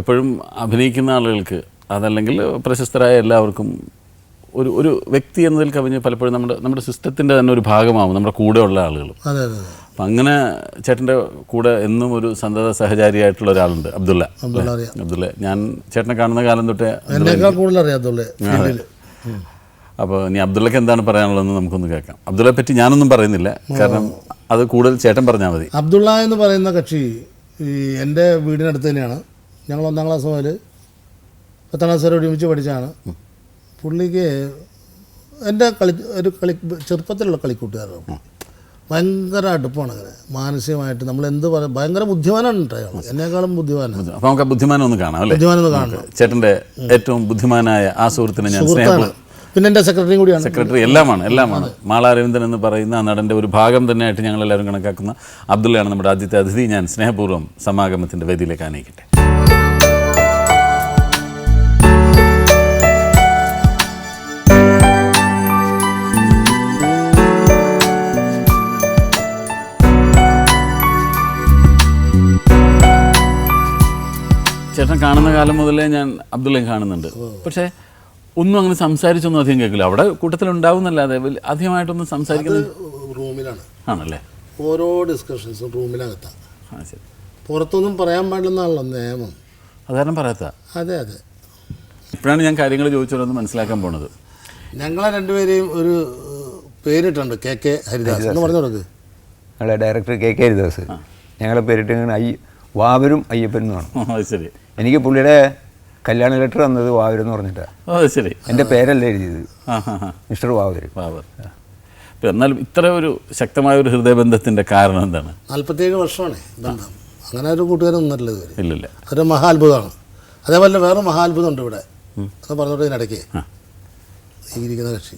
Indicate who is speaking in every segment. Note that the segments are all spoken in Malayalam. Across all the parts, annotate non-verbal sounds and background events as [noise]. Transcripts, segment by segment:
Speaker 1: എപ്പോഴും അഭിനയിക്കുന്ന ആളുകൾക്ക് അതല്ലെങ്കിൽ പ്രശസ്തരായ എല്ലാവർക്കും ഒരു ഒരു വ്യക്തി എന്നതിൽ കവിഞ്ഞ് പലപ്പോഴും നമ്മുടെ നമ്മുടെ സിസ്റ്റത്തിന്റെ തന്നെ ഒരു ഭാഗമാവും നമ്മുടെ കൂടെയുള്ള
Speaker 2: അതെ
Speaker 1: അപ്പം അങ്ങനെ ചേട്ടന്റെ കൂടെ എന്നും ഒരു സന്തത സഹചാരിയായിട്ടുള്ള ഒരാളുണ്ട് അബ്ദുള്ള.
Speaker 2: അബ്ദുള്ള
Speaker 1: ഞാൻ ചേട്ടനെ കാണുന്ന കാലം തൊട്ടേ അപ്പോൾ ഇനി അബ്ദുള്ളക്ക് എന്താണ് പറയാനുള്ളതെന്ന് നമുക്കൊന്ന് കേൾക്കാം. അബ്ദുള്ളയെ പറ്റി ഞാനൊന്നും പറയുന്നില്ല കാരണം അത് കൂടുതൽ ചേട്ടൻ പറഞ്ഞാൽ മതി.
Speaker 2: അബ്ദുള്ള എന്ന് പറയുന്ന കക്ഷി ഈ എന്റെ വീടിനടുത്ത് തന്നെയാണ്. ഞങ്ങൾ ഒന്നാം ക്ലാസ് മുതൽ പത്താം ക്ലാസ് വരെ ഒരുമിച്ച് പഠിച്ചാണ് പുള്ളിക്ക് എന്റെ കളി ഒരു കളി ചെറുപ്പത്തിലുള്ള കളിക്കൂട്ടുകാരാണ്. ഭയങ്കര അടുപ്പമാണ് അങ്ങനെ. മാനസികമായിട്ട് നമ്മൾ എന്ത് പറയും ഭയങ്കര ബുദ്ധിമാനാണ് കേട്ടോ അയാൾ. എന്നെക്കാളും ബുദ്ധിമാനാണ്.
Speaker 1: അപ്പോൾ നമുക്ക് ബുദ്ധിമാനം ഒന്ന് കാണാം അല്ലേ?
Speaker 2: ബുദ്ധിമാനെന്ന് കാണണം.
Speaker 1: ചേട്ടന്റെ ഏറ്റവും ബുദ്ധിമാനായ ആ സുഹൃത്തിനെ ഞാൻ
Speaker 2: പിന്നെ എന്റെ സെക്രട്ടറിയും കൂടിയാണ്.
Speaker 1: സെക്രട്ടറി എല്ലാമാണ് എല്ലാമാണ്. മാള അരവിന്ദൻ എന്ന് പറയുന്ന ആ നടന്റെ ഒരു ഭാഗം തന്നെയായിട്ട് ഞങ്ങൾ എല്ലാവരും കണക്കാക്കുന്ന അബ്ദുള്ളയാണ് നമ്മുടെ ആദ്യത്തെ അതിഥി. ഞാൻ സ്നേഹപൂർവം സമാഗമത്തിന്റെ വേദിയിലേക്ക് ആനയിക്കട്ടെ. ചേട്ടൻ കാണുന്ന കാലം മുതലേ ഞാൻ അബ്ദുള്ളയും കാണുന്നുണ്ട്. പക്ഷേ ഒന്നും അങ്ങനെ സംസാരിച്ചൊന്നും അധികം കേൾക്കില്ല. അവിടെ കൂട്ടത്തിലുണ്ടാവുന്നല്ലാതെ അധികമായിട്ടൊന്നും സംസാരിക്കുന്നത്
Speaker 2: റൂമിലാണ്.
Speaker 1: ആണല്ലേ?
Speaker 2: ഓരോ ഡിസ്കഷൻസും റൂമിനകത്താണ്
Speaker 1: ആ ശരി.
Speaker 2: പുറത്തൊന്നും പറയാൻ പാടില്ലെന്നാണല്ലോ നിയമം.
Speaker 1: അത് കാരണം പറയാത്ത.
Speaker 2: അതെ അതെ.
Speaker 1: ഇപ്പോഴാണ് ഞാൻ കാര്യങ്ങൾ ചോദിച്ചോളൊന്ന് മനസ്സിലാക്കാൻ പോണത്.
Speaker 2: ഞങ്ങളെ രണ്ടുപേരെയും ഒരു പേരിട്ടുണ്ട് കെ കെ ഹരിദാസ്. എന്ന് പറഞ്ഞു കൊടുക്ക്.
Speaker 3: ഞങ്ങളെ ഡയറക്ടർ കെ കെ ഹരിദാസ്. ഞങ്ങളെ പേരിട്ട് അയ്യ വാവരും അയ്യപ്പൻ എന്നാണ്
Speaker 1: ശരി.
Speaker 3: എനിക്ക് പുള്ളിയുടെ കല്യാണ ലെറ്റർ തന്നത് വാവരും എന്ന് പറഞ്ഞിട്ടാണ്
Speaker 1: അത് ശരി.
Speaker 3: എന്റെ പേരല്ല എഴുതിയത്? മിസ്റ്റർ വാവര്.
Speaker 1: വാവർ. എന്നാലും ഇത്ര ഒരു ശക്തമായ ഒരു ഹൃദയബന്ധത്തിന്റെ കാരണം എന്താണ്?
Speaker 2: നാല്പത്തിയേഴ് വർഷമാണ് ബന്ധം. അങ്ങനെ ഒരു കൂട്ടുകാരൻ നിന്നിട്ടില്ല ഇതുവരെ.
Speaker 1: ഇല്ലില്ല
Speaker 2: അതൊരു മഹാത്ഭുതമാണ്. അതേപോലെ വേറെ മഹാത്ഭുതം ഉണ്ട് ഇവിടെ. എന്ന് പറഞ്ഞോട്ട് ഇതിനിടയ്ക്ക്.
Speaker 1: ആ.
Speaker 2: ഈ ഇരിക്കുന്ന കക്ഷി.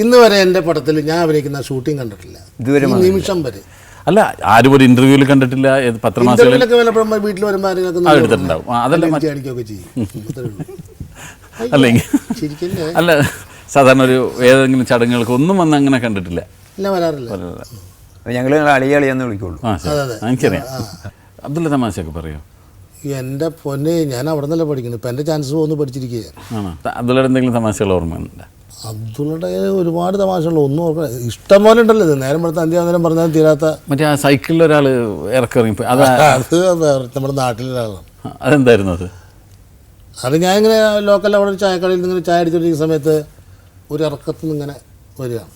Speaker 2: ഇന്ന് വരെ എന്റെ പടത്തിൽ ഞാൻ അഭിനയിക്കുന്ന ഷൂട്ടിംഗ് കണ്ടിട്ടില്ല.
Speaker 3: ഇതുവരെ
Speaker 2: നിമിഷം വരെ.
Speaker 1: അല്ല ആരും ഒരു ഇന്റർവ്യൂവിൽ കണ്ടിട്ടില്ല.
Speaker 2: വല്ലപ്പോഴും വീട്ടിൽ വരുമ്പോൾ
Speaker 1: എടുത്തിട്ടുണ്ടാവും. അതല്ല
Speaker 2: ചെയ്യും. അത്രേ ഉള്ളൂ. [laughs]
Speaker 1: അല്ലെങ്കിൽ അല്ല സാധാരണ ഒരു ഏതെങ്കിലും ചടങ്ങുകൾക്ക് ഒന്നും വന്ന് അങ്ങനെ കണ്ടിട്ടില്ല.
Speaker 2: ഇല്ല വരാറില്ല.
Speaker 3: ഞങ്ങൾ അളിയ അളിയെന്ന് വിളിക്കുള്ളൂ.
Speaker 1: എനിക്കറിയാം. അബ്ദുള്ള തമാശയൊക്കെ പറയോ?
Speaker 2: എന്റെ പൊന്നെ ഞാൻ അവിടെ നിന്നല്ലേ പഠിക്കുന്നത്. ഇപ്പം എന്റെ ചാൻസ് പോകുന്നു പഠിച്ചിരിക്കുകയാണ്
Speaker 1: അബ്ദുള്ള എന്തെങ്കിലും തമാശകൾ ഓർമ്മയുണ്ട്?
Speaker 2: അബ്ദുള്ളയുടെ ഒരുപാട് തമാശകൾ ഒന്നും ഓർക്കണം ഇഷ്ടം പോലെ ഉണ്ടല്ലോ ഇത്. നേരം പെടുത്ത അന്ത്യ നേരം പറഞ്ഞാൽ തീരാത്ത
Speaker 1: മറ്റേ ആ സൈക്കിളിൽ ഒരാൾ ഇറക്കിറങ്ങി [laughs] അത്
Speaker 2: നമ്മുടെ നാട്ടിലൊരാളാണ്.
Speaker 1: അതെന്തായിരുന്നു അത്?
Speaker 2: അത് ഞാൻ ഇങ്ങനെ ലോക്കൽ അവിടെ ഒരു ചായക്കടയിൽ നിന്ന് ഇങ്ങനെ ചായ അടിച്ചിരിക്കുന്ന സമയത്ത് ഒരു ഇറക്കത്തിൽ നിന്ന് ഇങ്ങനെ വരികയാണ്.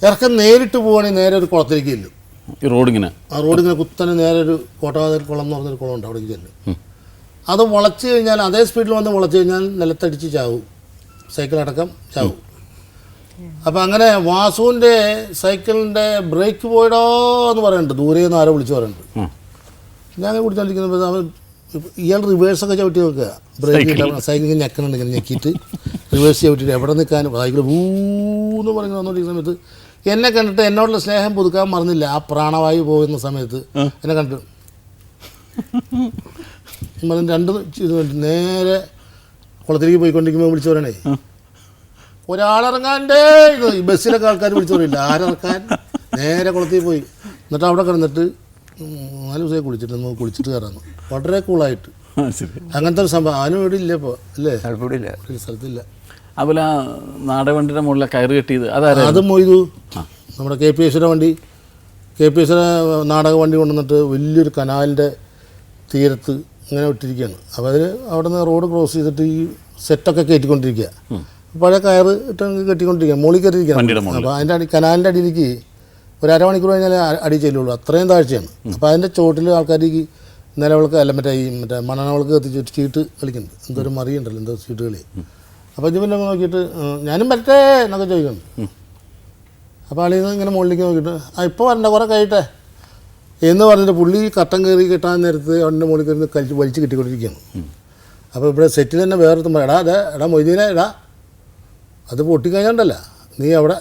Speaker 2: ഇറക്കം നേരിട്ട് പോവുകയാണെങ്കിൽ നേരെ ഒരു കുളത്തിലേക്ക് ചെല്ലും.
Speaker 1: ഈ റോഡിങ്ങനെ
Speaker 2: ആ റോഡ് ഇങ്ങനെ കുത്തനെ നേരെ ഒരു കോട്ടവാതിൽ കുളം എന്ന് പറഞ്ഞൊരു കുളം ഉണ്ട് അവിടേക്ക് ചെല്ലും. അത് വളച്ച് കഴിഞ്ഞാൽ അതേ സ്പീഡിൽ വന്ന് വളച്ച് കഴിഞ്ഞാൽ നിലത്തടിച്ച് ചാവും. സൈക്കിൾ അടക്കം ചാവും അപ്പം അങ്ങനെ വാസുവിന്റെ സൈക്കിളിന്റെ ബ്രേക്ക് പോയിടോ എന്ന് പറയുന്നുണ്ട് ദൂരെ നിന്ന് ആരോ വിളിച്ച് പറയുന്നുണ്ട് ഞാൻ കുടിച്ചോണ്ടിരിക്കുന്നത് അവൻ ഇയാൾ റിവേഴ്സൊക്കെ ചവിട്ടി നോക്കുക ബ്രേക്ക് സൈക്കിൾ ഞെക്കണുണ്ട് ഇങ്ങനെ ഞെക്കിയിട്ട് റിവേഴ്സ് ചവിട്ടിയിട്ട് എവിടെ നിൽക്കാനും സൈക്കിൾ ഊന്ന് പറഞ്ഞു വന്നുകൊണ്ടിരിക്കുന്ന സമയത്ത് എന്നെ കണ്ടിട്ട് എന്നോടുള്ള സ്നേഹം പുതുക്കാൻ മറന്നില്ല ആ പ്രാണവായു പോകുന്ന സമയത്ത് എന്നെ കണ്ടിട്ട് പറഞ്ഞ് രണ്ട് നേരെ കുളത്തിലേക്ക് പോയിക്കൊണ്ടിരിക്കുമ്പോൾ വിളിച്ചു പറയണേ. ഒരാളിറങ്ങാന്റെ ഇത് ഈ ബസ്സിലൊക്കെ ആൾക്കാർ വിളിച്ചു പറയില്ല? ആരിറക്കാൻ? നേരെ കുളത്തിൽ പോയി. എന്നിട്ട് അവിടെ കിടന്നിട്ട് നാല് ദിവസമായി കുളിച്ചിട്ട് നമുക്ക് കുളിച്ചിട്ട് കയറാന്ന്. വളരെ കൂളായിട്ട് അങ്ങനത്തെ ഒരു സംഭവം. ആനും ഇവിടെ ഇല്ല ഇപ്പോൾ അല്ലേ? ഒരു സ്ഥലത്തില്ല.
Speaker 1: അതുപോലെ ആ നാടവണ്ടിയുടെ മുകളിലെ കയറ് കെട്ടിയത്. അതായത്
Speaker 2: അത് മൊയ്തു. നമ്മുടെ കെ പി എസിന്റെ വണ്ടി. കെ പി എസിന്റെ നാടക വണ്ടി കൊണ്ടുവന്നിട്ട് വലിയൊരു കനാലിന്റെ തീരത്ത് ഇങ്ങനെ ഇട്ടിരിക്കുകയാണ് അപ്പോൾ അതിൽ അവിടെ നിന്ന് റോഡ് ക്രോസ് ചെയ്തിട്ട് ഈ സെറ്റൊക്കെ കയറ്റിക്കൊണ്ടിരിക്കുക. പഴയ കയർ ഇട്ട് കെട്ടിക്കൊണ്ടിരിക്കുക. മുകളിൽ
Speaker 1: കയറിയിരിക്കുകയാണ്.
Speaker 2: കയറിയിരിക്കുക അപ്പോൾ അതിന്റെ അടി കനാലിന്റെ അടിയിലേക്ക് ഒരു അരമണിക്കൂർ കഴിഞ്ഞാൽ അടി ചെല്ലുള്ളൂ. അത്രയും താഴ്ചയാണ്. അപ്പോൾ അതിന്റെ ചോട്ടിൽ ആൾക്കാർക്ക് നിലവിളക്ക് അല്ല മറ്റേ ഈ മറ്റേ മണനവിളക്ക് കത്തിച്ച് ചീട്ട് കളിക്കുന്നുണ്ട് എന്തോ ഒരു മറിയുണ്ടല്ലോ എന്തോ ചീട്ട് കളി അപ്പോൾ ഇത് പിന്നെ നോക്കിയിട്ട് ഞാനും മറ്റേ എന്നൊക്കെ ചോദിക്കുന്നു അപ്പോൾ അളിയിൽ നിന്ന് ഇങ്ങനെ മുകളിലേക്ക് നോക്കിയിട്ട് ആ ഇപ്പോൾ വരണ്ട കുറേ കഴിയട്ടെ എന്ന് പറഞ്ഞിട്ട് പുള്ളി കട്ടൻ കയറി കിട്ടാൻ നേരത്ത് അവന്റെ മുകളിൽ കയറി കഴിച്ച് വലിച്ച് കിട്ടിക്കൊണ്ടിരിക്കുകയാണ്. അപ്പോൾ ഇവിടെ സെറ്റിൽ തന്നെ വേറെ എടാ അതെ എടാ മൊയ്തീനെ എടാ. അത് പൊട്ടിക്കഴിഞ്ഞാണ്ടല്ല. നീ അവിടെ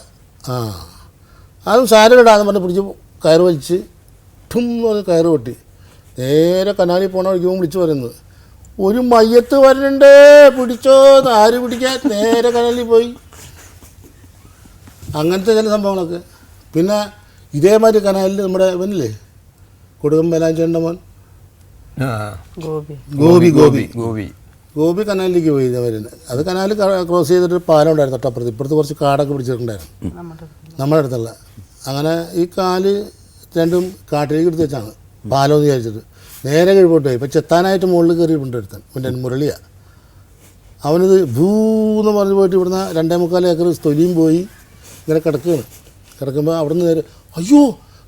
Speaker 2: ആ. അതും സാരമിടാന്ന് പറഞ്ഞ് പിടിച്ച് കയറ് വലിച്ച് എന്ന് പറഞ്ഞ് കയറ് പൊട്ടി. നേരെ കനാലിൽ പോണ വഴിക്കുമ്പോൾ വിളിച്ച് പറയുന്നത് ഒരു മയ്യത്ത് വരണ്ട് പിടിച്ചോ ആര് പിടിക്കാൻ? നേരെ കനാലിൽ പോയി. അങ്ങനത്തെ ചില സംഭവങ്ങളൊക്കെ. പിന്നെ ഇതേമാതിരി കനാലിൽ നമ്മുടെ ഇവനില്ലേ കൊടുക്കും വേലാഞ്ചേണ്ട മോൻ?
Speaker 3: ആ.
Speaker 4: ഗോപി.
Speaker 2: ഗോപി ഗോപി.
Speaker 3: ഗോപി
Speaker 2: ഗോപി. കനാലിലേക്ക് പോയി വരുന്നത് അത് കനാൽ ക്രോസ് ചെയ്തിട്ട് പാലം ഉണ്ടായിരുന്നു തൊട്ടപ്പുറത്ത്. ഇപ്പുറത്ത് കുറച്ച് കാടൊക്കെ പിടിച്ചിട്ടുണ്ടായിരുന്നു.
Speaker 4: നമ്മുടെ
Speaker 2: അടുത്തുള്ള. അങ്ങനെ ഈ കാൽ രണ്ടും കാട്ടിലേക്ക് എടുത്ത് വെച്ചാണ്. പാലം എന്ന് വിചാരിച്ചിട്ട്. നേരെ കഴിപ്പോട്ട് പോയി. ഇപ്പം ചെത്താനായിട്ട് മുകളിൽ കയറിയിട്ടുണ്ട് ഒരുത്തൻ. പിന്നെ മുരളിയ. അവനത് ഭൂന്ന് പറഞ്ഞ് പോയിട്ട് ഇവിടുന്ന് രണ്ടേ മുക്കാൽ ഏക്കർ തൊലിയും പോയി ഇങ്ങനെ കിടക്കുകയാണ്. കിടക്കുമ്പോൾ അവിടുന്ന് നേരെ അയ്യോ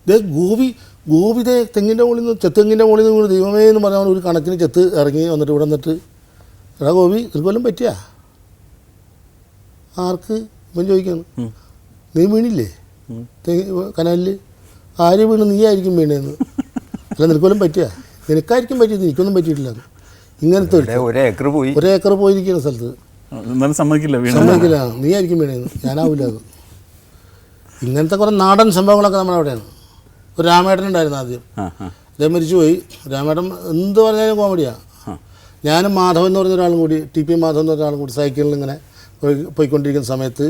Speaker 2: ദേ ഗോപി ഗോപി ദേ തെങ്ങിന്റെ മുകളിൽ നിന്ന് ചെത്തെങ്ങിന്റെ മുകളിൽ നിന്ന് വീണ് ദൈവമേ എന്ന് പറഞ്ഞാൽ ഒരു കണക്കിന് ചെത്ത് ഇറങ്ങി വന്നിട്ട് ഇവിടെ നിന്നിട്ട് എടാ ഗോപി ഇതുപോലും പറ്റിയ? ആർക്ക്? ഇവൻ ചോദിക്കാണ് നീ വീണില്ലേ? കനാലിൽ ആര് വീണ്? നീ ആയിരിക്കും വീണേന്ന്. അല്ല നിനക്കൊല്ലം പറ്റിയ? നിനക്കായിരിക്കും പറ്റിയത് എനിക്കൊന്നും പറ്റിയിട്ടില്ല. ഇങ്ങനത്തെ ഒരു
Speaker 3: ഏക്കർ ഒരേക്കർ പോയി.
Speaker 2: ഏക്കർ പോയിരിക്കുന്ന സ്ഥലത്ത്.
Speaker 1: സമ്മതിക്കില്ല
Speaker 2: സമ്മതിക്കില്ല. നീ ആയിരിക്കും വീണേന്ന്. ഞാനാവില്ല അത്. ഇങ്ങനത്തെ കുറേ നാടൻ സംഭവങ്ങളൊക്കെ നമ്മളവിടെയാണ്. ഒരു രാമേട്ടൻ ഉണ്ടായിരുന്നു ആദ്യം.
Speaker 1: അദ്ദേഹം മരിച്ചു
Speaker 2: അദ്ദേഹം മരിച്ചുപോയി രാമേട്ടൻ എന്ത് പറഞ്ഞാലും കോമഡിയാണ് ഞാനും മാധവൻ എന്ന് പറഞ്ഞ ഒരാളും കൂടി ടി പി മാധവൻ എന്ന് പറഞ്ഞ ഒരാളും കൂടി സൈക്കിളിൽ ഇങ്ങനെ പോയിക്കൊണ്ടിരിക്കുന്ന സമയത്ത്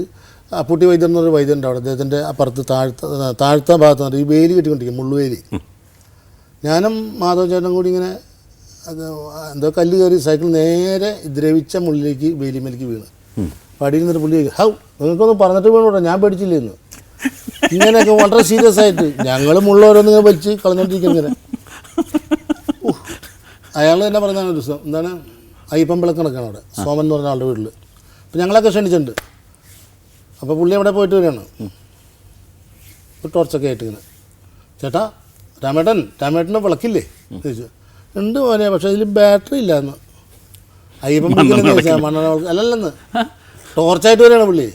Speaker 2: അപ്പുട്ടി വൈദ്യൻ എന്ന് പറഞ്ഞ ഉണ്ട് അവിടെ. അദ്ദേഹത്തിന്റെ അപ്പുറത്ത് താഴ്ത്ത താഴ്ത്ത ഭാഗത്ത് നിന്ന് ഈ വേലി കെട്ടിക്കൊണ്ടിരിക്കും മുള്ളുവേലി. ഞാനും മാധവൻ ചേട്ടനും കൂടി ഇങ്ങനെ എന്തോ കല്ല് കയറി സൈക്കിൾ നേരെ ദ്രവിച്ച മുള്ളിലേക്ക് വേലിമേലേക്ക് വീണ്. പടിയിൽ നിന്നിട്ട് പുള്ളി ഹൗ നിങ്ങൾക്കൊന്നും പറഞ്ഞിട്ട് വീണൂടാ ഞാൻ പേടിച്ചില്ലേ എന്ന് ഇങ്ങനെയൊക്കെ വളരെ സീരിയസ് ആയിട്ട് ഞങ്ങൾ മുള്ളോരോന്ന് ഇങ്ങനെ വലിച്ച് കളഞ്ഞോണ്ടിരിക്കും ഇങ്ങനെ. അയാൾ തന്നെ പറഞ്ഞാണ് ഒരു ദിവസം എന്താണ്? അയ്യപ്പൻ വിളക്കണക്കാണ് അവിടെ സോമൻ എന്ന് പറഞ്ഞ ആളുടെ വീട്ടിൽ അപ്പം ഞങ്ങളൊക്കെ ക്ഷണിച്ചിട്ടുണ്ട്. അപ്പോൾ പുള്ളി അവിടെ പോയിട്ട് വരികയാണ്. ഒരു ടോർച്ചൊക്കെ ആയിട്ട് ഇങ്ങനെ. ചേട്ടാ രാമേട്ടൻ രാമേട്ടന്റെ വിളക്കില്ലേ? ചോദിച്ചു. ഉണ്ട് മോനെ പക്ഷേ ഇതിൽ ബാറ്ററി ഇല്ല എന്ന് അയ്യപ്പം അല്ലല്ലെന്ന്. ടോർച്ചായിട്ട് വരികയാണ് പുള്ളി.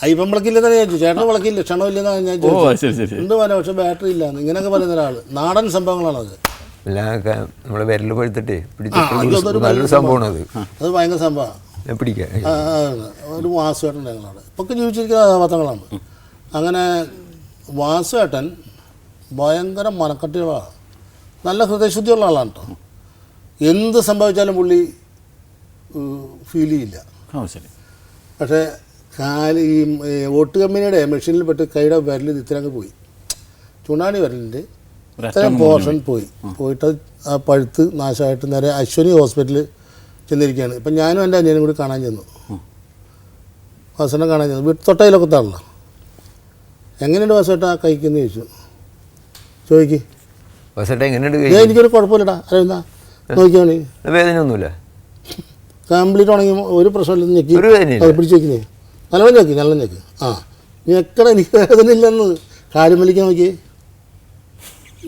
Speaker 1: ആ വിളക്കില്ല
Speaker 2: തന്നെ വിളക്കില്ലെന്ന് ചോദിച്ചു. ചേട്ടന് വിളക്കില്ല ക്ഷണമില്ലെന്നാണ് ഞാൻ
Speaker 1: ഓ
Speaker 2: ചോദിച്ചത്
Speaker 1: ശരി ശരി
Speaker 2: പക്ഷെ ബാറ്ററി ഇല്ല എന്ന് ഇങ്ങനെയൊക്കെ പറയുന്ന ഒരാൾ നാടൻ സംഭവങ്ങളാണത്
Speaker 3: എല്ലാം നമ്മളെ വിരൽ പഴുത്തിട്ട് പിടിച്ചിട്ട് നല്ലൊരു സംഭവമാണ് അത്.
Speaker 2: അത് ഭയങ്കര സംഭവമാണ്.
Speaker 3: ഞാൻ പിടിക്കാം.
Speaker 2: ആ, ആ, ഒരു വാസുവേട്ടന്റെ ഞങ്ങളവിടെ ഇപ്പൊക്കെ ജീവിച്ചിരിക്കുന്ന കഥാപാത്രങ്ങളാണ്. അങ്ങനെ വാസുവേട്ടൻ ഭയങ്കര മനക്കട്ടികളാണ് നല്ല ഹൃദയശുദ്ധിയുള്ള ആളാണ് കേട്ടോ. എന്ത് സംഭവിച്ചാലും പുള്ളി ഫീൽ ചെയ്യില്ല.
Speaker 1: ഓ ശരി.
Speaker 2: പക്ഷേ കാൽ ഈ വോട്ട് കമ്പനിയുടെ മെഷീനിൽ പെട്ട് കൈയുടെ വിരൽ ഇത് അങ്ങ് പോയി. ചൂണ്ടാണി
Speaker 1: വിരലിന്റെ
Speaker 2: ഇത്തരം പോർഷൻ പോയി. പോയിട്ട് ആ പഴുത്ത് നാശമായിട്ട് നേരെ അശ്വനി ഹോസ്പിറ്റലിൽ ചെന്നിരിക്കുകയാണ്. ഇപ്പം ഞാനും എന്റെ അനിയനും കൂടി കാണാൻ ചെന്നു. വസനം കാണാൻ ചെന്നു. വീട്ട് തൊട്ടയിലൊക്കെ താണല്ലോ എങ്ങനെയുണ്ട് ആ കഴിക്കുന്നു ചോദിച്ചു. ചോദിക്ക്.
Speaker 3: എങ്ങനെയുണ്ട് കൈ
Speaker 2: എനിക്കൊരു കുഴപ്പമില്ലടാ. അറിയുന്ന നോക്കിയാണ്
Speaker 3: വേദനയൊന്നുമില്ല.
Speaker 2: കംപ്ലീറ്റ് ഉണങ്ങി ഒരു പ്രശ്നമില്ല ഞെക്കി.
Speaker 3: ഒരു വേദനയില്ല.
Speaker 2: അത് പിടിച്ച് വെക്കുന്നേ നല്ലോണം ഞെക്കി നല്ല ഞെക്കി ആ ഞെക്കട എനിക്ക് വേദന ഇല്ലെന്ന് കാര്യം വലിക്കാൻ നോക്കി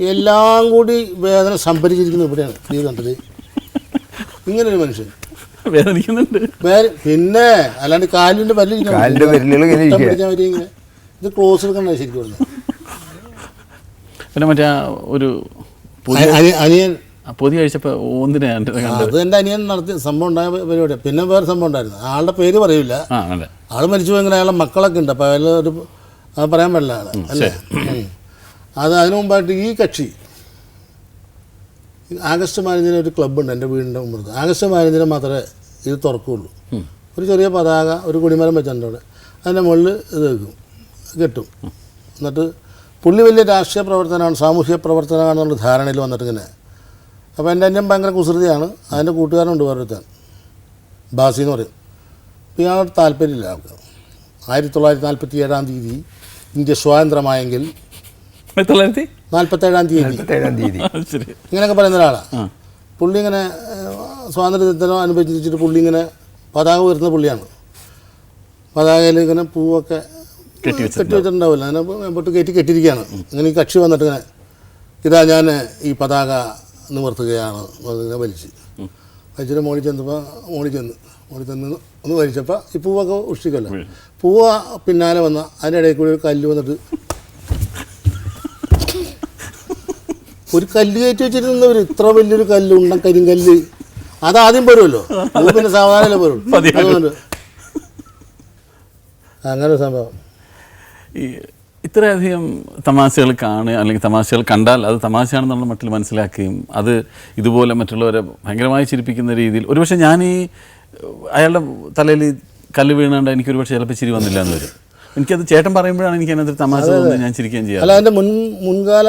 Speaker 2: എല്ലാം കൂടി വേദന സംഭരിച്ചിരിക്കുന്നത് ഇവിടെയാണ് നീ കണ്ടത്. ഇങ്ങനെ ഒരു മനുഷ്യൻ.
Speaker 1: വേദനിക്കുന്നുണ്ട്.
Speaker 2: വേറെ പിന്നെ അല്ലാണ്ട്
Speaker 3: കാലിന്റെ
Speaker 2: ഇത് ക്ലോസ് എടുക്കണ്ട ശരിക്കും
Speaker 1: പിന്നെ മറ്റേ ഒരു
Speaker 2: അനിയൻ
Speaker 1: പൊതി കഴിച്ചപ്പോൾ
Speaker 2: അത് എന്റെ അനിയൻ നടത്തിയ സംഭവം ഉണ്ടായ പരിപാടിയാണ് പിന്നെ വേറെ സംഭവം ഉണ്ടായിരുന്നു. ആളുടെ പേര് പറയില്ല.
Speaker 1: ആൾ
Speaker 2: ആൾ മരിച്ചു പോയെങ്കിൽ അയാളെ മക്കളൊക്കെ ഉണ്ട്. അപ്പോൾ അയാൾ ഒരു പറയാൻ പറ്റില്ല ആൾ അല്ലേ? അത് അതിനു മുമ്പായിട്ട് ഈ കക്ഷി ആഗസ്റ്റ് മാനേജിന് ഒരു ക്ലബ്ബുണ്ട് എന്റെ വീടിന്റെ മുമ്പ്. ആഗസ്റ്റ് മാനേജിന് മാത്രമേ ഇത് തുറക്കുകയുള്ളൂ ഒരു ചെറിയ പതാക ഒരു കുടിമരം വെച്ചിട്ടുണ്ട് അവിടെ. അതിന്റെ മുകളിൽ ഇത് വെക്കും. കെട്ടും. എന്നിട്ട് പുള്ളി വലിയ രാഷ്ട്രീയ പ്രവർത്തനമാണ് സാമൂഹ്യ പ്രവർത്തനമാണെന്നുള്ള ധാരണയിൽ വന്നിട്ട് ഇങ്ങനെ അപ്പോൾ എന്റെ അന്യം ഭയങ്കര കുസൃതിയാണ്. അതിന്റെ കൂട്ടുകാരനുണ്ട് വേറൊരുത്തൻ ബാസി എന്ന് പറയും. അപ്പോൾ ഇയാളോട് താല്പര്യമില്ല ആൾക്ക്. ആയിരത്തി തൊള്ളായിരത്തി നാൽപ്പത്തി ഏഴാം തീയതി ഇന്ത്യ
Speaker 1: സ്വാതന്ത്ര്യമായെങ്കിൽ തൊള്ളായിരത്തി
Speaker 2: നാൽപ്പത്തേഴാം തീയതി.
Speaker 3: തീയതി. [laughs]
Speaker 2: ഇങ്ങനെയൊക്കെ പറയുന്ന ഒരാളാണ് പുള്ളി ഇങ്ങനെ ഏഹ്, സ്വാതന്ത്ര്യദിനം അനുബന്ധിച്ചിട്ട് പുള്ളി ഇങ്ങനെ പതാക ഉയർത്തുന്ന പുള്ളിയാണ്. പതാകയിൽ ഇങ്ങനെ പൂവൊക്കെ
Speaker 1: കെട്ടി
Speaker 2: കെട്ടി വെച്ചിട്ടുണ്ടാവില്ല. അതിനെ മുമ്പോട്ട് കയറ്റി കെട്ടിയിരിക്കുകയാണ്. ഇങ്ങനെ ഈ കക്ഷി വന്നിട്ട് ഇങ്ങനെ ഇതാ ഞാൻ ഈ പതാക നിവർത്തുകയാണ്. പറഞ്ഞാൽ വലിച്ച്. വലിച്ചിട്ട് മോളിൽ ചെന്നപ്പോൾ മോളിൽ ചെന്ന്. മോളിൽ ചെന്ന് ഒന്ന് വലിച്ചപ്പോൾ ഈ പൂവൊക്കെ ഉഷ്ടിക്കല്ലോ പൂവ പിന്നാലെ വന്ന അതിന്റെ ഇടയിൽ കൂടി ഒരു കല്ല് വന്നിട്ട് ഒരു കല്ല് കയറ്റി വെച്ചിരുന്നവർ ഇത്ര വലിയൊരു കല്ല് ഉണ്ടൻ കരിങ്കല്ല്. അതാദ്യം പോരുമല്ലോ. അത് പിന്നെ സാവധാനമല്ലേ
Speaker 1: പതിയെ.
Speaker 2: അതുകൊണ്ട് അങ്ങനെ സംഭവം.
Speaker 1: ഈ ഇത്രയധികം തമാശകൾ കാണുക അല്ലെങ്കിൽ തമാശകൾ കണ്ടാൽ അത് തമാശയാണെന്നുള്ള മട്ടിൽ മനസ്സിലാക്കുകയും അത് ഇതുപോലെ മറ്റുള്ളവരെ ഭയങ്കരമായി ചിരിപ്പിക്കുന്ന രീതിയിൽ ഒരുപക്ഷെ ഞാൻ ഈ അയാളുടെ തലയിൽ കല്ല് വീണാണ്ട് എനിക്ക് ഒരുപക്ഷെ ചിലപ്പോൾ ചിരി വന്നില്ല എന്ന് വരും. എനിക്കത് ചേട്ടൻ പറയുമ്പോഴാണ് എനിക്ക് അതിനകത്ത് തമാശ ഞാൻ ചിരിക്കുകയും ചെയ്യാം
Speaker 2: അല്ല അതിന്റെ മുൻ മുൻകാല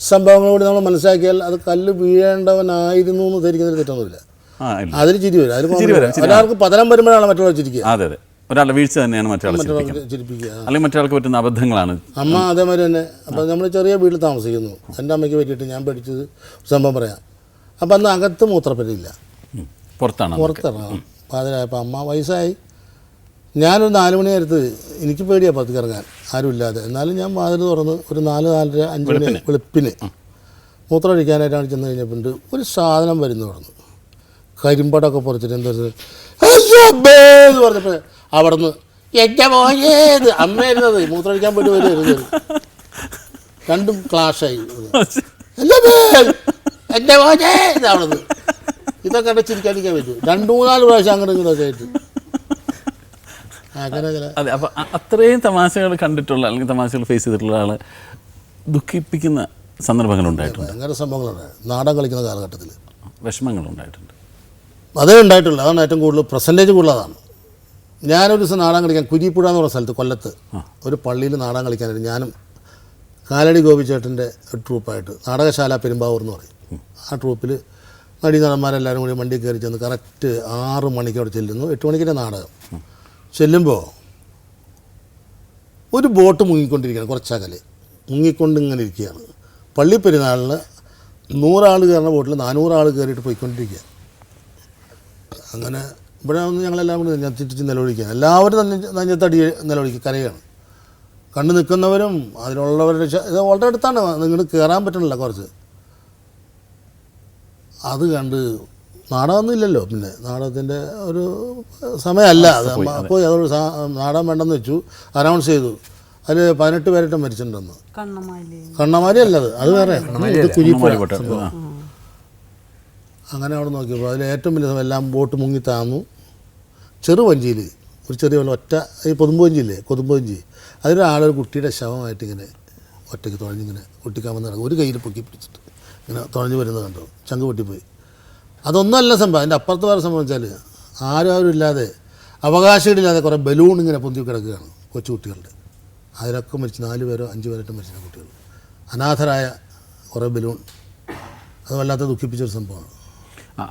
Speaker 2: സംഭവങ്ങളോട് നമ്മൾ മനസ്സിലാക്കിയാൽ അത് കല്ല് വീഴേണ്ടവനായിരുന്നു എന്ന് ധരിക്കുന്നതിൽ തെറ്റൊന്നുമില്ല. അതിൽ ചിരി വരും. അതിൽ ഒരാൾക്ക് പതനം വരുമ്പോഴാണ് മറ്റുള്ളവർ ചിരിക്കുക.
Speaker 1: അതെ അതെ. ഒരാളുടെ വീഴ്ച തന്നെയാണ് മറ്റൊരാളെ ചിരിപ്പിക്കുന്നത്
Speaker 2: ചിരിപ്പിക്കുക.
Speaker 1: അല്ലെങ്കിൽ മറ്റൊരാൾക്ക് പറ്റുന്ന അബദ്ധങ്ങളാണ്.
Speaker 2: അമ്മ അതേമാതിരി തന്നെ. അപ്പം നമ്മൾ ചെറിയ വീട്ടിൽ താമസിക്കുന്നു. എന്റെ അമ്മയ്ക്ക് പറ്റിയിട്ട് ഞാൻ പഠിച്ചത് സംഭവം പറയാം. അപ്പം അന്ന് അകത്ത് മൂത്രപ്പറ്റില്ല
Speaker 1: ഉം. പുറത്താണ്
Speaker 2: പുറത്തിറങ്ങണം പാതിരായപ്പോൾ അമ്മ വയസ്സായി. ഞാനൊരു നാല് മണി നേരത്ത് എനിക്ക് പേടിയാണ് പുറത്തേക്ക് ഇറങ്ങാൻ. ആരുമില്ലാതെ. എന്നാലും ഞാൻ വാതിൽ തുറന്ന് ഒരു നാല് നാലര അഞ്ച് മണി വെളുപ്പിന്. മൂത്രം ഒഴിക്കാനായിട്ടാണ് ചെന്ന് കഴിഞ്ഞപ്പോൾ ഒരു സാധനം വരുന്നു തുടർന്ന് കരിമ്പടമൊക്കെ പുറത്തിട്ട് എന്താ എന്ന് പറഞ്ഞപ്പോൾ അവിടെ നിന്ന് എന്റെ അമ്മയായിരുന്നത് മൂത്രം ഒഴിക്കാൻ വേണ്ടി വരുന്നത് രണ്ടും ക്ലാഷായി എന്റെ മേ- എന്റെ മോനെ അവിടെ ഇതൊക്കെ അടച്ചിരിക്കാതിരിക്കാൻ ചിരിക്കാതിരിക്കാൻ പറ്റും. രണ്ടു മൂന്നാൽ പ്രാവശ്യം അങ്ങോട്ട് ഇങ്ങോട്ടൊക്കെ ആയിട്ട്.
Speaker 1: അതെ അപ്പം അത്രയും തമാശകൾ കണ്ടിട്ടുള്ള അല്ലെങ്കിൽ തമാശകൾ ഫേസ് ചെയ്തിട്ടുള്ള ആളെ ദുഃഖിപ്പിക്കുന്ന സന്ദർഭങ്ങളുണ്ടായിട്ടുണ്ട്
Speaker 2: അങ്ങനെ സംഭവങ്ങളുണ്ട് നാടൻ കളിക്കുന്ന കാലഘട്ടത്തിൽ
Speaker 1: വിഷമങ്ങളുണ്ടായിട്ടുണ്ട്
Speaker 2: അതേ ഉണ്ടായിട്ടുള്ളൂ. അതാണ് ഏറ്റവും കൂടുതൽ പെർസെന്റേജ് കൂടുതലതാണ്. ഞാനൊരു ദിവസം നാടകം കളിക്കാൻ കുരിപ്പുഴ എന്ന് പറഞ്ഞ സ്ഥലത്ത് കൊല്ലത്ത്. ഒരു പള്ളിയിൽ നാടകം കളിക്കാനായിട്ട് ഞാനും കാലടി ഗോപിച്ചേട്ടന്റെ ഒരു ട്രൂപ്പായിട്ട് നാടകശാല പെരുമ്പാവൂർ എന്ന് പറയും. ആ ട്രൂപ്പിൽ നടി നടന്മാരെല്ലാവരും കൂടി വണ്ടി കയറി ചെന്ന് കറക്റ്റ് ആറ് മണിക്ക് അവിടെ ചെല്ലുന്നു. എട്ട് മണിക്കിന്റെ നാടകം. ചെല്ലുമ്പോൾ ഒരു ബോട്ട് മുങ്ങിക്കൊണ്ടിരിക്കുകയാണ് കുറച്ചകലെ മുങ്ങിക്കൊണ്ട് ഇങ്ങനെ ഇരിക്കുകയാണ്. പള്ളി പെരുന്നാളിൽ നൂറാൾ കയറുന്ന ബോട്ടിൽ നാനൂറാൾ കയറിയിട്ട് പോയിക്കൊണ്ടിരിക്കുക അങ്ങനെ ഇവിടെ ഒന്ന് ഞങ്ങളെല്ലാം കൂടി നെഞ്ഞത്തിച്ച് നിലവിളിക്കുക. എല്ലാവരും തന്നെ നെഞ്ഞത്തടി നിലവിളിക്കുക കരയാണ് കണ്ടു നിൽക്കുന്നവരും അതിലുള്ളവരുടെ ശ- ഇത് വളരെ അടുത്താണ്. നിങ്ങൾ കയറാൻ പറ്റണില്ല കുറച്ച്. അത് കണ്ട് നാടകമൊന്നും ഇല്ലല്ലോ പിന്നെ. നാടകത്തിന്റെ ഒരു സമയമല്ല. അത് അപ്പോൾ അതൊരു നാടകം വേണ്ടെന്ന് വെച്ചു. അനൗൺസ് ചെയ്തു. അതിൽ പതിനെട്ട് പേരിട്ട് മരിച്ചിട്ടുണ്ടെന്ന്.
Speaker 4: കണ്ണമാലി.
Speaker 2: കണ്ണമാരി അല്ല അത്. വേറെ. ഇത് കുരിപ്പുഴ അങ്ങനെ അവിടെ നോക്കിയപ്പോൾ അതിൽ ഏറ്റവും വലിയ സമയം എല്ലാം ബോട്ട് മുങ്ങി താന്നു. ചെറുവഞ്ചിയിൽ ഒരു ചെറിയ ഒറ്റ ഈ കൊതുമ്പുവഞ്ചിയില്ലേ കൊതുമ്പുവഞ്ചി അതിലൊരാളൊരു കുട്ടിയുടെ ശവമായിട്ട് ഇങ്ങനെ ഒറ്റയ്ക്ക് തുഴഞ്ഞിങ്ങനെ കുട്ടിക്കാമെന്ന് നടക്കും. ഒരു കയ്യിൽ പൊക്കി പിടിച്ചിട്ട് ഇങ്ങനെ തുഴഞ്ഞു വരുന്നത് കണ്ടു. ചങ്ക് പൊട്ടിപ്പോയി. അതൊന്നല്ല സംഭവം. അതിന്റെ അപ്പുറത്ത് വേറെ സംഭവം വെച്ചാൽ ആരും ആരും ഇല്ലാതെ അവകാശങ്ങളില്ലാതെ കുറേ ബലൂൺ ഇങ്ങനെ പൊന്തി കിടക്കുകയാണ് കൊച്ചു കുട്ടികളുടെ അതിലൊക്കെ മരിച്ച് നാല് പേരോ അഞ്ച് പേരോ മരിച്ച കുട്ടികൾ. അനാഥരായ കുറേ ബലൂൺ. അത് വല്ലാത്ത ദുഃഖിപ്പിച്ചൊരു സംഭവമാണ്.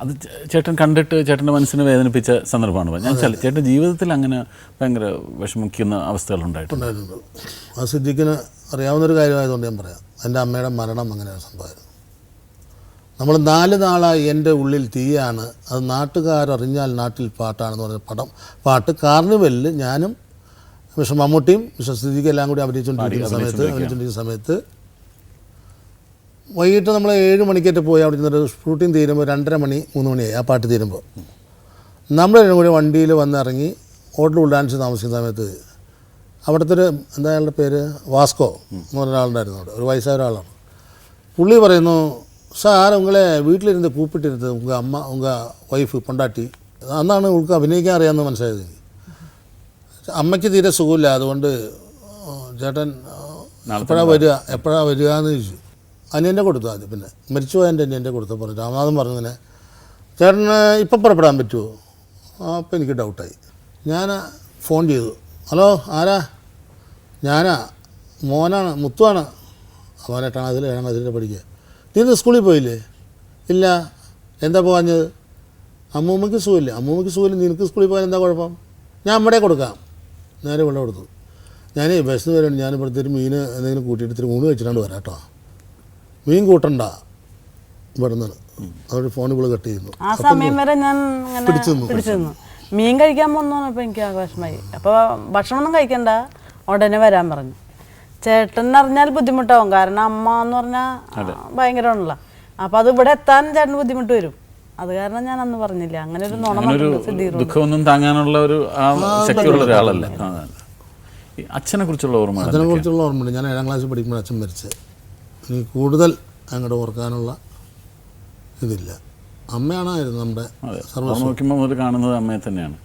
Speaker 1: അത് ചേട്ടൻ കണ്ടിട്ട് ചേട്ടന്റെ മനസ്സിനെ വേദനിപ്പിച്ച സന്ദർഭമാണ്. ഞാൻ ചില ചേട്ടന്റെ ജീവിതത്തിൽ അങ്ങനെ ഭയങ്കര വിഷമിക്കുന്ന അവസ്ഥകളുണ്ടായിട്ടുണ്ട്.
Speaker 2: ആ സിദ്ദിഖിന് അറിയാവുന്നൊരു കാര്യമായതുകൊണ്ട് ഞാൻ പറയാം. എന്റെ അമ്മയുടെ മരണം അങ്ങനെ ഒരു സംഭവമായിരുന്നു. നമ്മൾ നാല് നാളായി എന്റെ ഉള്ളിൽ തീയാണ്. അത് നാട്ടുകാരറിഞ്ഞാൽ നാട്ടിൽ പാട്ടാണെന്ന് പറഞ്ഞ പടം പാട്ട് കാർണിവലിൽ ഞാനും മിസ്റ്റർ മമ്മൂട്ടിയും മിസ്റ്റർ സിദ്ദിഖ് എല്ലാം കൂടി അഭിനയിച്ചുകൊണ്ടിരിക്കുന്ന സമയത്ത് അഭിനയിച്ചുകൊണ്ടിരിക്കുന്ന സമയത്ത് വൈകിട്ട് നമ്മൾ ഏഴ് മണിക്കേറ്റ് പോയി അവിടെ നിന്നൊരു ഷൂട്ടിംഗ് തീരുമ്പോൾ രണ്ടര മണി മൂന്ന് മണിയായി ആ പാട്ട് തീരുമ്പോൾ. നമ്മൾ രണ്ടും കൂടി വണ്ടിയിൽ വന്നിറങ്ങി ഹോട്ടൽ ഉൾഡാൻസ് താമസിക്കുന്ന സമയത്ത് അവിടുത്തെ ഒരു എന്താ അയാളുടെ പേര്? വാസ്കോ എന്ന് പറഞ്ഞ ഒരാളുണ്ടായിരുന്നു അവിടെ. ഒരു വയസ്സായ ഒരാളാണ്. പുള്ളി പറയുന്നു സാർ ഉങ്ങളെ വീട്ടിലിരുന്ന് കൂപ്പിട്ടിരുന്നത് ഉങ്ക അമ്മ ഉങ്ക വൈഫ് പൊണ്ടാട്ടി. അന്നാണ് ഉൾക്ക് അഭിനയിക്കാൻ അറിയാമെന്ന് മനസ്സിലായത്. അമ്മയ്ക്ക് തീരെ സുഖമില്ല. അതുകൊണ്ട് ചേട്ടൻ എപ്പോഴാണ് വരിക? എപ്പോഴാണ് വരിക എന്ന് ചോദിച്ചു. അനിയന്റെ കൊടുത്തു ആദ്യം പിന്നെ. മരിച്ചുപോയ എന്റെ അനിയന്റെ കൊടുത്തു. പറഞ്ഞു രാമനാഥൻ പറഞ്ഞതിനെ. ചേട്ടന് ഇപ്പം പുറപ്പെടാൻ പറ്റുമോ? ആ അപ്പം എനിക്ക് ഡൗട്ടായി. ഞാൻ ഫോൺ ചെയ്തു. ഹലോ ആരാ? ഞാനാ. മോനാണ് മുത്തുവാണ്. അവൻ എട്ടാം ക്ലാസ്സിൽ ഏഴാം പഠിക്കുക. നീ ഇന്ന് സ്കൂളിൽ പോയില്ലേ? ഇല്ല. എന്താ പോകാഞ്ഞത്? അമ്മൂമ്മയ്ക്ക് സുഖമില്ല? അമ്മൂമ്മയ്ക്ക് സുഖമില്ല. നിനക്ക് സ്കൂളിൽ പോയാൽ എന്താ കുഴപ്പം? ഞാൻ അമ്മടെ കൊടുക്കാം. നേരെ വെള്ളം കൊടുത്തു. ഞാൻ ബസ് വരുന്നുണ്ട് ഞാൻ ഇവിടുത്തെ മീൻ എന്തെങ്കിലും കൂട്ടിയിട്ട് ഇത്തിരി ഊണ് വെച്ചിട്ടാണ് വരാം കേട്ടോ. മീൻ കൂട്ടണ്ട വരുന്നത്. അവർ ഫോൺ ഇപ്പോൾ കട്ട് ചെയ്യുന്നു.
Speaker 4: ആ സമയം വരെ ഞാൻ ഇങ്ങനെ
Speaker 2: പിടിച്ചു നിന്നു.
Speaker 4: പിടിച്ചു നിന്നു. മീൻ കഴിക്കാൻ പോകുന്നപ്പോൾ എനിക്ക് ആഘോഷമായി അപ്പോൾ ഭക്ഷണമൊന്നും കഴിക്കണ്ട. ഉടനെ വരാൻ പറഞ്ഞു. ചേട്ടൻ അറിഞ്ഞാൽ ബുദ്ധിമുട്ടാവും. കാരണം അമ്മ എന്ന് പറഞ്ഞാൽ ഭയങ്കരമാണല്ലോ. അപ്പോൾ അത് ഇവിടെ എത്താൻ ചേട്ടന് ബുദ്ധിമുട്ട് വരും. അത് കാരണം ഞാൻ അന്ന് പറഞ്ഞില്ല. അങ്ങനെ ഒരു നുണ
Speaker 1: അങ്ങനൊരു
Speaker 4: പറഞ്ഞിട്ടുണ്ട് സിദ്ധീർ
Speaker 1: ദുഃഖമൊന്നും താങ്ങാനുള്ള ഒരു ആ ശക്തിയുള്ള ഒരാളല്ല? അച്ഛനെ കുറിച്ചുള്ള ഓർമ്മ
Speaker 2: അതിനെക്കുറിച്ചുള്ള ഓർമ്മയുണ്ട്. ഞാൻ ഏഴാം ക്ലാസ്സിൽ പഠിക്കുമ്പോൾ അച്ഛൻ മരിച്ചത്. എനിക്ക് കൂടുതൽ അങ്ങോട്ട് ഓർക്കാനുള്ള ഇതില്ല. അമ്മയാണായിരുന്നു നമ്മുടെ
Speaker 1: സർവ നോക്കുമ്പോൾ കാണുന്നത് അമ്മയെ തന്നെയാണ്.